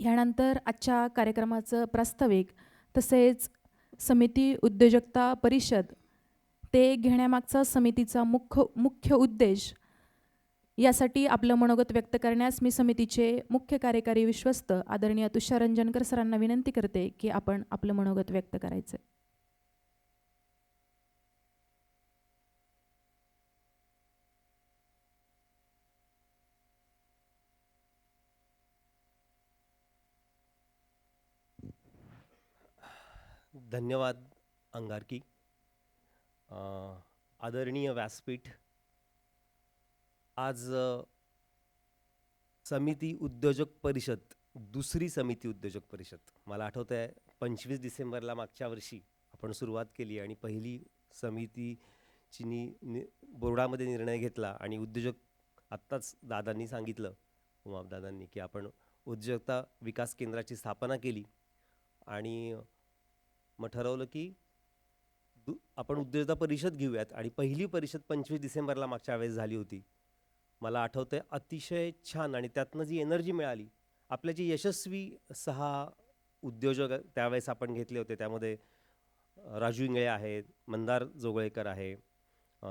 ह्यानंतर आजच्या कार्यक्रमाचं प्रास्ताविक तसेच समिती उद्योजकता परिषद ते घेण्यामागचा समितीचा मुख्य मुख्य उद्देश यासाठी आपलं मनोगत व्यक्त करण्यास मी समितीचे मुख्य कार्यकारी विश्वस्त आदरणीय तुषार रंजनकर सरांना विनंती करते की आपण आपलं मनोगत व्यक्त करायचं धन्यवाद अंगारकी. आदरणीय व्यासपीठ. आज समिती उद्योजक परिषद दुसरी समिती उद्योजक परिषद. मला आठवतं आहे पंचवीस डिसेंबरला मागच्या वर्षी आपण सुरुवात केली आणि पहिली समितीची नि नि बोर्डामध्ये निर्णय घेतला आणि उद्योजक आत्ताच दादांनी सांगितलं उमापदादांनी की आपण उद्योजकता विकास केंद्राची स्थापना केली. आणि मग ठरवलं की दु आपण उद्योजकता परिषद घेऊयात. आणि पहिली परिषद पंचवीस डिसेंबरला मागच्या वेळेस झाली होती. मला आठवतंय अतिशय छान आणि त्यातनं जी एनर्जी मिळाली आपल्या जे यशस्वी सहा उद्योजक त्यावेळेस आपण घेतले होते त्यामध्ये राजू इंगळे आहेत मंदार जोगळेकर आहे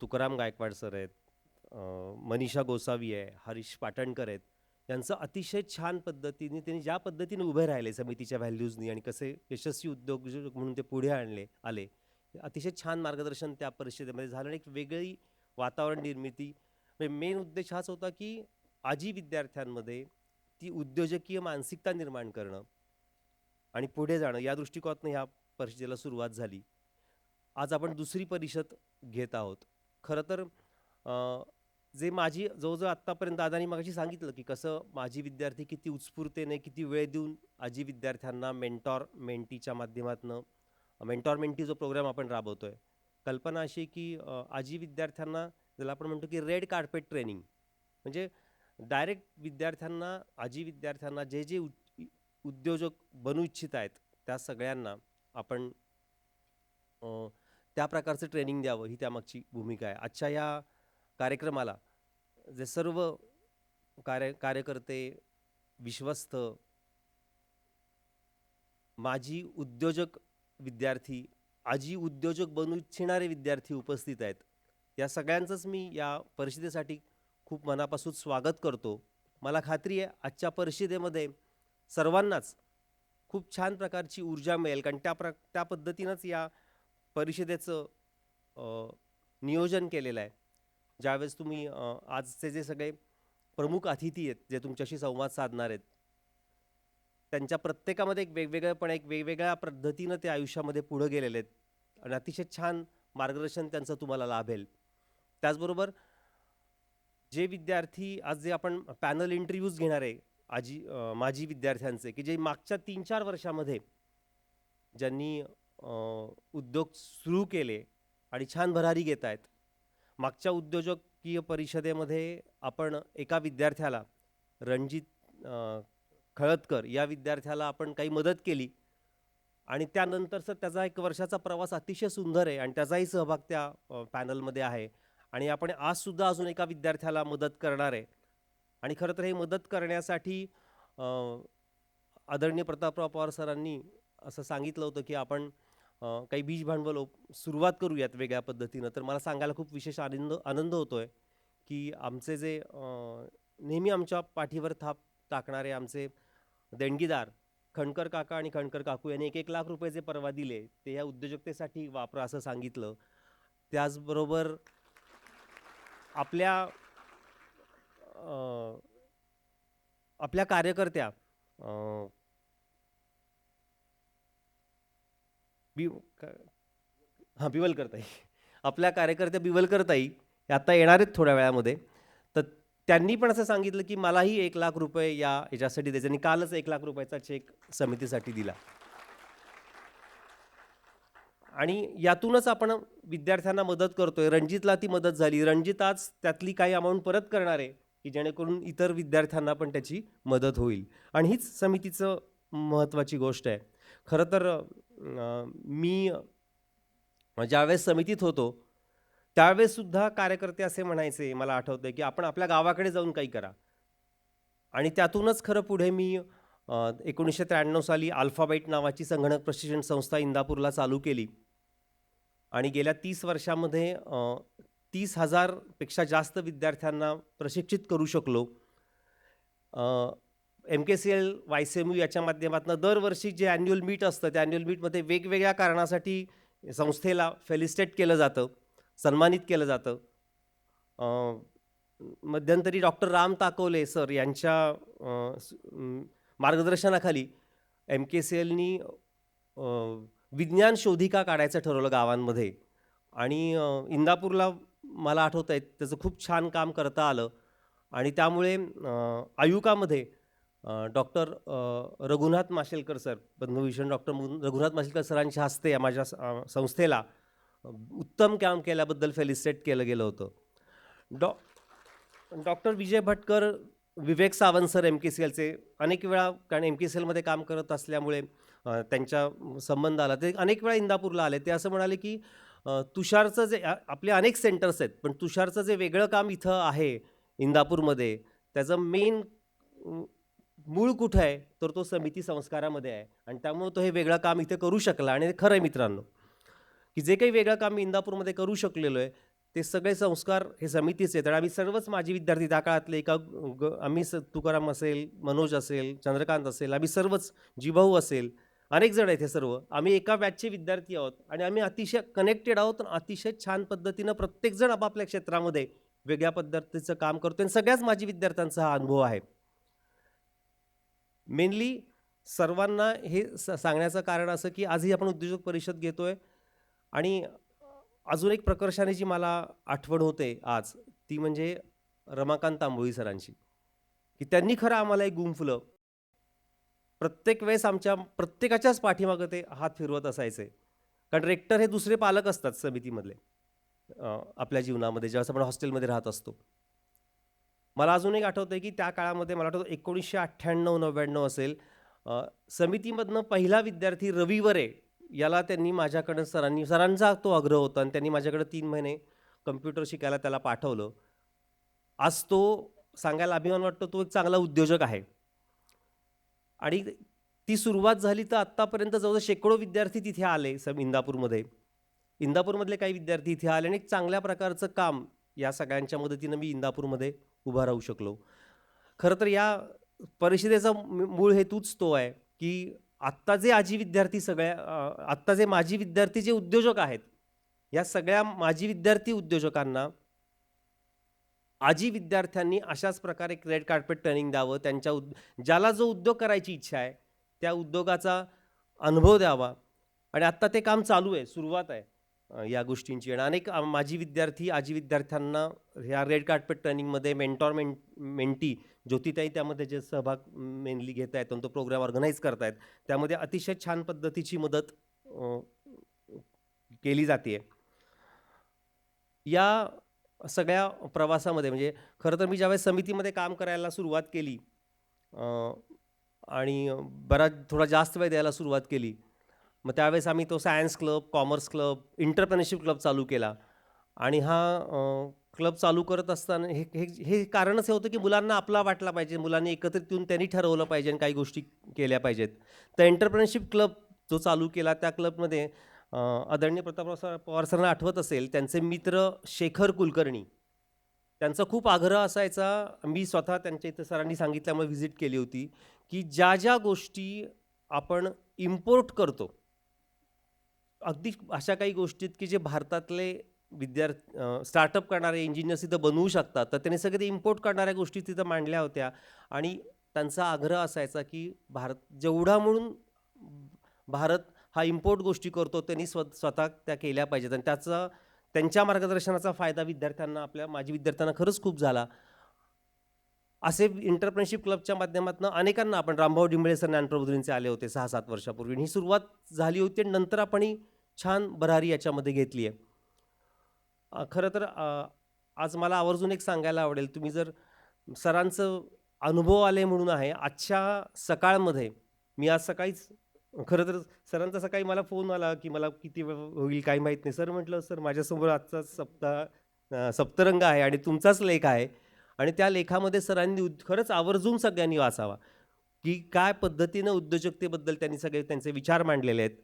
तुकाराम गायकवाड सर आहेत मनीषा गोसावी आहे हरीश पाटणकर आहेत. यांचं अतिशय छान पद्धतीने त्यांनी ज्या पद्धतीने उभे राहिले समितीच्या व्हॅल्यूजनी आणि कसे यशस्वी उद्योजक म्हणून ते पुढे आणले आले अतिशय छान मार्गदर्शन त्या परिषदेमध्ये झालं आणि एक वेगळी वातावरण निर्मिती. म्हणजे मेन उद्देश हाच होता की आजी विद्यार्थ्यांमध्ये ती उद्योजकीय मानसिकता निर्माण करणं आणि पुढे जाणं या दृष्टिकोनातून ह्या परिषदेला सुरुवात झाली. आज आपण दुसरी परिषद घेत आहोत. खरं तर जे माझी जवळजवळ आत्तापर्यंत दादानी मागाशी सांगितलं की कसं माझी विद्यार्थी किती उत्स्फूर्तेने किती वेळ देऊन आजी विद्यार्थ्यांना मेंटॉर मेंटीच्या माध्यमातून मेंटॉर मेंटी जो प्रोग्राम आपण राबवतो आहे कल्पना अशी आहे की आजी विद्यार्थ्यांना ज्याला आपण म्हणतो की रेड कार्पेट ट्रेनिंग म्हणजे डायरेक्ट विद्यार्थ्यांना आजी विद्यार्थ्यांना जे जे उद्योजक बनू इच्छित आहेत त्या सगळ्यांना आपण त्या प्रकारचं ट्रेनिंग द्यावं ही त्यामागची भूमिका आहे. आजच्या या कार्यक्रमाला जे सर्व कार्य कार्यकर्ते विश्वस्त माजी उद्योजक विद्यार्थी आजी उद्योजक बनू इच्छिणारे विद्यार्थी उपस्थित आहेत. या सगळ्यांचंच मी या परिषदेसाठी खूप मनापासून स्वागत करतो. मला खात्री आहे आजच्या परिषदेमध्ये सर्वांनाच खूप छान प्रकारची ऊर्जा मिळेल कारण त्या प्र त्या पद्धतीनंच या परिषदेचं नियोजन केलेलं आहे. ज्यावेळेस तुम्ही आजचे जे सगळे प्रमुख अतिथी आहेत जे तुमच्याशी संवाद साधणार आहेत त्यांच्या प्रत्येकामध्ये एक वेगवेगळेपण एक वेगवेगळ्या पद्धतीनं ते आयुष्यामध्ये पुढं गेलेले आहेत. आणि अतिशय छान मार्गदर्शन त्यांचं तुम्हाला लाभेल. त्याचबरोबर जे विद्यार्थी आज जे आपण पॅनल इंटरव्ह्यूज घेणार आहे आजी माजी विद्यार्थ्यांचे की जे मागच्या तीन चार वर्षामध्ये ज्यांनी उद्योग सुरू केले आणि छान भरारी घेत आहेत मागच्या उद्योजकीय परिषदेमध्ये आपण एका विद्यार्थ्याला रणजित खळदकर या विद्यार्थ्याला आपण काही मदत केली. आणि त्यानंतरचा त्याचा एक वर्षाचा प्रवास अतिशय सुंदर आहे आणि त्याचाही सहभाग त्या पॅनलमध्ये आहे. आणि आपण आजसुद्धा अजून एका विद्यार्थ्याला मदत करणार आहे. आणि खरं तर हे मदत करण्यासाठी आदरणीय प्रतापराव पवार सरांनी असं सांगितलं होतं की आपण अ, काही बीज भांडवल ओप- सुरुवात करूयात वेगळ्या पद्धतीनं. तर मला सांगायला खूप विशेष आनंद आनंद होतो आहे की आमचे जे अ, नेहमी आमच्या पाठीवर थाप टाकणारे आमचे देणगीदार खणकर काका आणि खणकर काकू यांनी एक एक लाख रुपये जे परवा दिले ते या उद्योजकतेसाठी वापरा असं सांगितलं. त्याचबरोबर आपल्या अ, आपल्या कार्यकर्त्या अ, बी का- हां बिवलकरताई आपल्या कार्यकर्त्या बिवलकरताई आता येणार आहेत थोड्या वेळामध्ये. तर त्यांनी पण असं सांगितलं की मलाही एक लाख रुपये या याच्यासाठी द्यायचे. आणि कालच एक लाख रुपयाचा चेक समितीसाठी दिला. आणि यातूनच आपण विद्यार्थ्यांना मदत करतोय. रणजितला ती मदत झाली. रणजित आज त्यातली काही अमाऊंट परत करणार आहे की जेणेकरून इतर विद्यार्थ्यांना पण त्याची मदत होईल. आणि हीच समितीचं महत्त्वाची गोष्ट आहे. खरं तर मी ज्यावेळेस समितीत होतो त्यावेळेससुद्धा कार्यकर्ते असे म्हणायचे मला आठवतंय की आपण आपल्या गावाकडे जाऊन काही करा. आणि त्यातूनच खरं पुढे मी एकोणीसशे त्र्याण्णव साली अल्फाबाईट नावाची संगणक प्रशिक्षण संस्था इंदापूरला चालू केली. आणि गेल्या तीस वर्षामध्ये तीस हजारपेक्षा जास्त विद्यार्थ्यांना प्रशिक्षित करू शकलो. M K C L Y C M U याच्या माध्यमातून दरवर्षी जे ॲन्युअल मीट असतं त्या ॲन्युअल मीटमध्ये वेगवेगळ्या कारणासाठी संस्थेला फेलिस्टेट केलं जातं सन्मानित केलं जातं. मध्यंतरी डॉक्टर राम ताकवले सर यांच्या मार्गदर्शनाखाली एम के सी एलनी विज्ञान शोधिका काढायचं ठरवलं गावांमध्ये. आणि इंदापूरला मला आठवत आहे त्याचं खूप छान काम करता आलं. आणि त्यामुळे आयुकामध्ये doctor Raghunath Mashelkar sir Padma Bhushan doctor Raghunath Mashelkar सरांच्या हस्ते या माझ्या संस्थेला उत्तम काम केल्याबद्दल फेलिस्टेट केलं गेलं होतं. डॉ doctor Vijay Bhatkar Vivek Sawant sir M K C एलचे अनेक वेळा कारण एम के सी एलमध्ये काम करत असल्यामुळे त्यांच्या संबंध आला ते अनेक वेळा इंदापूरला आले. ते असं म्हणाले की तुषारचं जे आपले अनेक सेंटर्स आहेत पण तुषारचं जे वेगळं काम इथं आहे इंदापूरमध्ये त्याचं मेन मूळ कुठं आहे तर तो समिती संस्कारामध्ये आहे. आणि त्यामुळे तो हे वेगळं काम इथे करू शकला. आणि खरं आहे मित्रांनो की जे काही वेगळं काम मी इंदापूरमध्ये करू शकलेलो आहे ते सगळे संस्कार हे समितीचे तर आम्ही सर्वच माझे विद्यार्थी त्या काळातले एका ग आम्ही स तुकाराम असेल मनोज असेल चंद्रकांत असेल आम्ही सर्वच जिभाऊ असेल अनेक जण आहेत हे सर्व. आम्ही एका बॅचचे विद्यार्थी आहोत आणि आम्ही अतिशय कनेक्टेड आहोत आणि अतिशय छान पद्धतीनं प्रत्येकजण आपापल्या क्षेत्रामध्ये वेगळ्या पद्धतीचं काम करतो आणि सगळ्याच माझी विद्यार्थ्यांचा हा अनुभव आहे. मेनली सर्वांना हे स सांगण्याचं कारण असं की आजही आपण उद्योजक परिषद घेतो आहे आणि अजून एक प्रकर्षाने जी मला आठवण होते आज ती म्हणजे रमाकांत तांबोळी सरांची. की त्यांनी खरं आम्हाला एक गुंफलं प्रत्येक वेळेस आमच्या प्रत्येकाच्याच पाठीमागं ते हात फिरवत असायचे. कारण रेक्टर हे दुसरे पालक असतात समितीमधले आपल्या जीवनामध्ये ज्यावेळेस आपण हॉस्टेलमध्ये राहत असतो. मला अजून एक आठवतं आहे की त्या काळामध्ये मला आठवतं एकोणीसशे अठ्ठ्याण्णव नव्याण्णव असेल समितीमधनं पहिला विद्यार्थी रविवरे याला त्यांनी माझ्याकडं सरांनी सरांचा तो आग्रह होता आणि त्यांनी माझ्याकडे तीन महिने कम्प्युटर शिकायला त्याला पाठवलं. आज तो सांगायला अभिमान वाटतो तो एक चांगला उद्योजक आहे. आणि ती सुरुवात झाली तर आत्तापर्यंत जवळजवळ शेकडो विद्यार्थी तिथे आले सम इंदापूरमध्ये. इंदापूरमधले काही विद्यार्थी इथे आले आणि एक चांगल्या प्रकारचं काम या सगळ्यांच्या मदतीनं मी इंदापूरमध्ये उभा राहू शकलो. खरं तर या परिषदेचा मूळ हेतूच तो आहे की आत्ता जे आजी विद्यार्थी सगळ्या आत्ता जे माजी विद्यार्थी जे उद्योजक आहेत या सगळ्या माजी विद्यार्थी उद्योजकांना आजी विद्यार्थ्यांनी अशाच प्रकारे रेड कार्पेट ट्रेनिंग द्यावं त्यांच्या उद ज्याला जो उद्योग करायची इच्छा आहे त्या उद्योगाचा अनुभव द्यावा. आणि आत्ता ते काम चालू आहे सुरुवात आहे. या गोष्टींची. आणि अनेक माझी विद्यार्थी आजी विद्यार्थ्यांना ह्या रेड कार्पेट ट्रेनिंगमध्ये मेंटॉर में मेंटी ज्योतिताई त्यामध्ये जे सहभाग मेनली घेत आहेत आणि तो प्रोग्राम ऑर्गनाईज करतायत त्यामध्ये अतिशय छान पद्धतीची मदत केली जाते. या सगळ्या प्रवासामध्ये म्हणजे खरं तर मी ज्यावेळेस समितीमध्ये काम करायला सुरुवात केली आणि बराच थोडा जास्त वेळ द्यायला सुरुवात केली मग त्यावेळेस आम्ही तो science club commerce club entrepreneurship club चालू केला. आणि हा क्लब चालू करत असताना हे हे हे कारणच हे होतं की मुलांना आपला वाटला पाहिजे. मुलांनी एकत्रित येऊन त्यांनी ठरवलं पाहिजे आणि काही गोष्टी केल्या पाहिजेत. तर एंटरप्रेनरशिप क्लब जो चालू केला त्या क्लबमध्ये आदरणीय प्रतापराव सर पवार सरांना आठवत असेल त्यांचे मित्र शेखर कुलकर्णी. त्यांचा खूप आग्रह असायचा. मी स्वतः त्यांच्या इथं सरांनी सांगितल्यामुळे व्हिजिट केली होती की ज्या ज्या गोष्टी आपण इम्पोर्ट करतो अगदी अशा काही गोष्टीत की जे भारतातले विद्यार्थी स्टार्टअप करणारे इंजिनियर्स तिथं बनवू शकतात. तर त्यांनी सगळे ते इम्पोर्ट करणाऱ्या गोष्टी तिथं मांडल्या होत्या. आणि त्यांचा आग्रह असायचा की भारत जेवढा म्हणून भारत हा इम्पोर्ट गोष्टी करतो त्यांनी स्व स्वतः त्या केल्या पाहिजेत. आणि त्याचा त्यांच्या मार्गदर्शनाचा फायदा विद्यार्थ्यांना आपल्या माझी विद्यार्थ्यांना खरंच खूप झाला. असे इंटरप्रेनशिप क्लबच्या माध्यमातून अनेकांना आपण रामभाऊ डिंबळे सर ज्ञानप्रबोधिनीचे आले होते सहा सात वर्षापूर्वी. ही सुरुवात झाली होती आणि नंतर आपण ही छान भरारी याच्यामध्ये घेतली आहे. खरं तर आज मला आवर्जून एक सांगायला आवडेल. तुम्ही जर सरांचं अनुभव आले म्हणून आहे आजच्या सकाळमध्ये मी आज सकाळीच खरं तर सरांचा सकाळी मला फोन आला की मला किती वेळ होईल काही माहीत नाही. सर म्हटलं सर माझ्यासमोर आजचा सप्ताह सप्तरंग आहे आणि तुमचाच लेख आहे. आणि त्या लेखामध्ये सरांनी खरंच आवर्जून सगळ्यांनी वाचावा. की काय पद्धतीनं उद्योजकतेबद्दल त्यांनी सगळे त्यांचे विचार मांडलेले आहेत.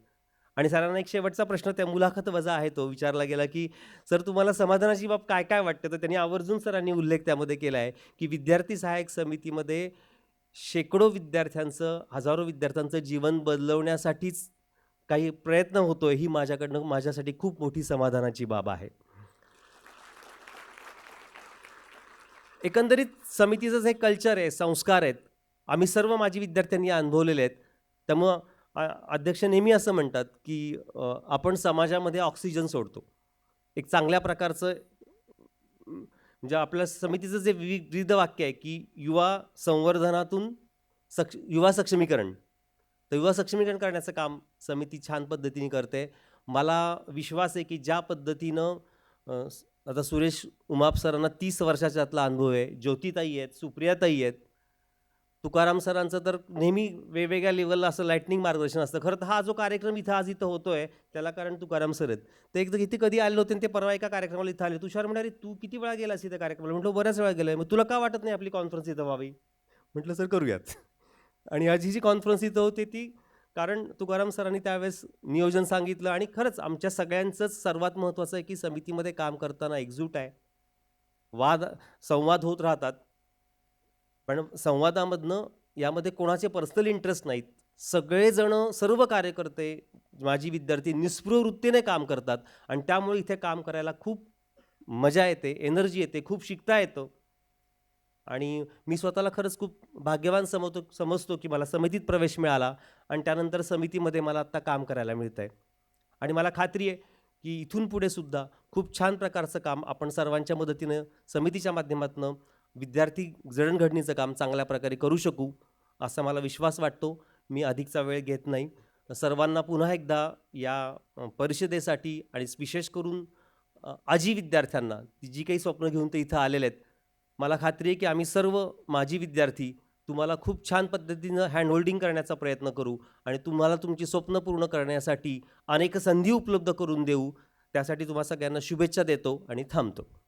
आणि सरांना एक शेवटचा प्रश्न त्या मुलाखत वजा आहे तो विचारला गेला की सर तुम्हाला समाधानाची बाब काय काय वाटतं? तर त्यांनी आवर्जून सरांनी उल्लेख त्यामध्ये केला आहे की विद्यार्थी सहाय्यक समितीमध्ये शेकडो विद्यार्थ्यांचं हजारो विद्यार्थ्यांचं जीवन बदलवण्यासाठीच काही प्रयत्न होतोय ही माझ्याकडनं माझ्यासाठी खूप मोठी समाधानाची बाब आहे. एकंदरीत समितीचं जे कल्चर आहे संस्कार आहेत आम्ही सर्व माझी विद्यार्थ्यांनी अनुभवलेले आहेत. त्यामुळं अध्यक्ष नेहमी असं म्हणतात की आपण समाजामध्ये ऑक्सिजन सोडतो. एक चांगल्या प्रकारचं म्हणजे आपल्या समितीचं जे विविध वाक्य आहे की युवा संवर्धनातून सक्ष युवा सक्षमीकरण. तर युवा सक्षमीकरण करण्याचं काम समिती छान पद्धतीने करते. मला विश्वास आहे की ज्या पद्धतीनं आता सुरेश उमाप सरांना तीस वर्षाच्या आतला अनुभव आहे. ज्योतिताई आहेत सुप्रियाताई आहेत. तुकाराम सरांचं तर नेहमी वेगवेगळ्या लेवलला असं लाईटनिंग मार्गदर्शन असतं. खरं तर हा जो कार्यक्रम इथं आज इथं आहे त्याला कारण तुकाराम सर आहेत. ते एकदा इथे कधी आले होते ते परवा एका कार्यक्रमाला इथं आले तुषार म्हणाले तू किती वेळा गेलास इथे कार्यक्रमाला? म्हटलं हो, बऱ्याच वेळा गेलोय. मग तुला का वाटत नाही आपली कॉन्फरन्स इथं व्हावी? म्हटलं सर करूयात. आणि आज ही जी कॉन्फरन्स इथं होते ती कारण तुकाराम सरांनी त्यावेळेस नियोजन सांगितलं आणि खरंच आमच्या सगळ्यांचंच सर्वात महत्त्वाचं आहे की समितीमध्ये काम करताना एकजूट आहे. वाद संवाद होत राहतात. पण संवादामधनं यामध्ये कोणाचे पर्सनल इंटरेस्ट नाहीत. सगळेजणं सर्व कार्यकर्ते माझी विद्यार्थी निस्पृहवृत्तीने काम करतात. आणि त्यामुळे इथे काम करायला खूप मजा येते एनर्जी येते खूप शिकता येतं. आणि मी स्वतःला खरंच खूप भाग्यवान समजतो समजतो की मला समितीत प्रवेश मिळाला आणि त्यानंतर समितीमध्ये मला आत्ता काम करायला मिळतं आहे आणि मला खात्री आहे की इथून पुढे सुद्धा खूप छान प्रकारचं काम आपण सर्वांच्या मदतीनं समितीच्या माध्यमातून विद्यार्थी जडणघडणीचं काम चांगल्या प्रकारे करू शकू असा मला विश्वास वाटतो. मी अधिकचा वेळ घेत नाही. सर्वांना पुन्हा एकदा या परिषदेसाठी आणि विशेष करून आजी विद्यार्थ्यांना जी काही स्वप्न घेऊन ते इथं आलेले आहेत मला खात्री आहे की आम्ही सर्व माजी विद्यार्थी तुम्हाला खूप छान पद्धतीनं हँडहोल्डिंग करण्याचा प्रयत्न करू आणि तुम्हाला तुमची स्वप्न पूर्ण करण्यासाठी अनेक संधी उपलब्ध करून देऊ. त्यासाठी तुम्हा सगळ्यांना शुभेच्छा देतो आणि थांबतो.